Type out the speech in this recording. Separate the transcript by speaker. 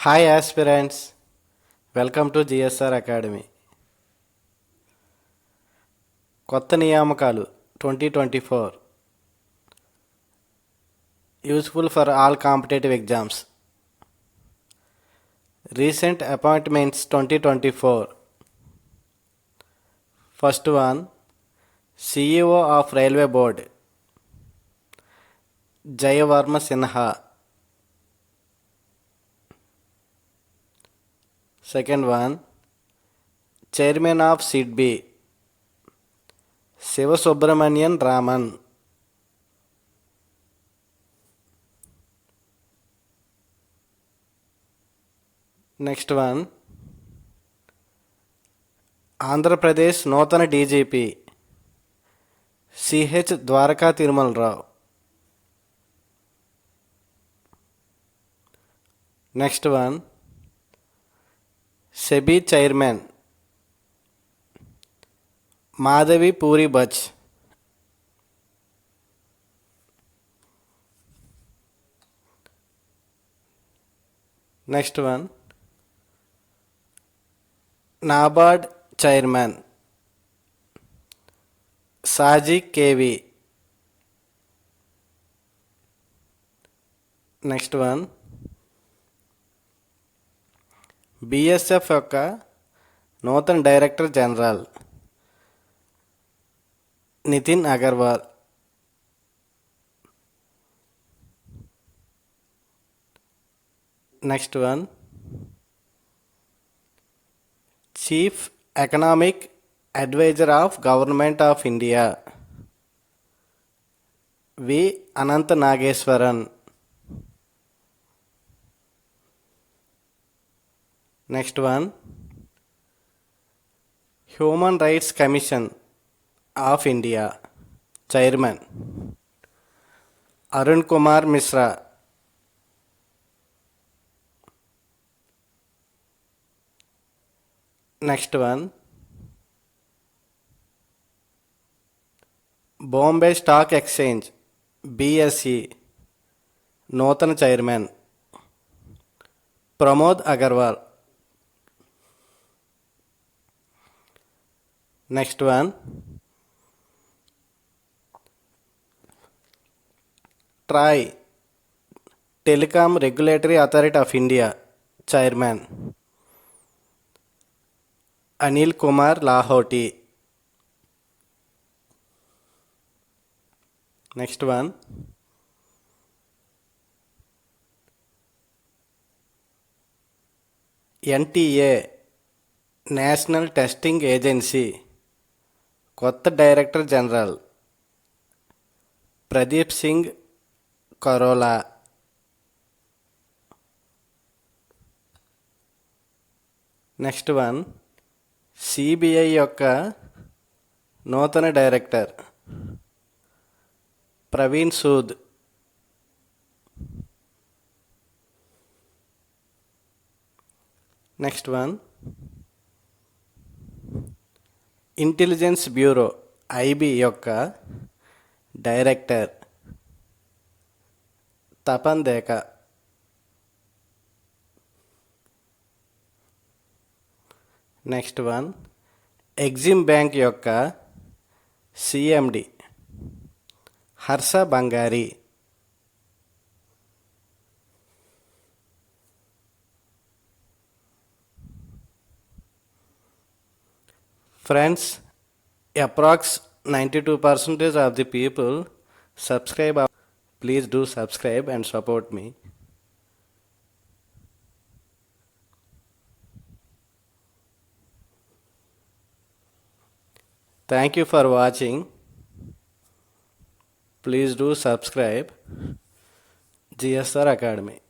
Speaker 1: Hi aspirants welcome to GSR academy కొత్త నియామకాలు twenty twenty four useful for all competitive exams recent appointments twenty twenty four first one CEO of railway board Jaya Varma Sinha second one. Chairman of SIDBI Sivasubramanian Raman. Next one. Andhra Pradesh నూతన DGP. CH Dwaraka Tirumalarao. Next one. SEBI chairman Madhavi Puri Buch next one NABARD chairman Saji KV next one BSF యొక్క నూతన director general Nitin Agarwal. Next one chief economic adviser of government of India V Anantha Nageswaran next one human rights commission of India chairman Arun Kumar Mishra next one Bombay stock exchange BSE నూతన chairman Pramod Agarwal next one TRAI telecom regulatory authority of India chairman Anil Kumar Lahoti next one NTA national testing agency కొత్త director general Pradeep Singh Kharola. Next one CBI యొక్క నూతన director Praveen Sood. Next one intelligence bureau IB యొక్క director Tapan Deka next one EXIM bank యొక్క CMD Harsha Bangari. Friends approx 92 percentage of the people subscribe. Please do subscribe and support me. Thank you for watching. Please do subscribe. Gsr academy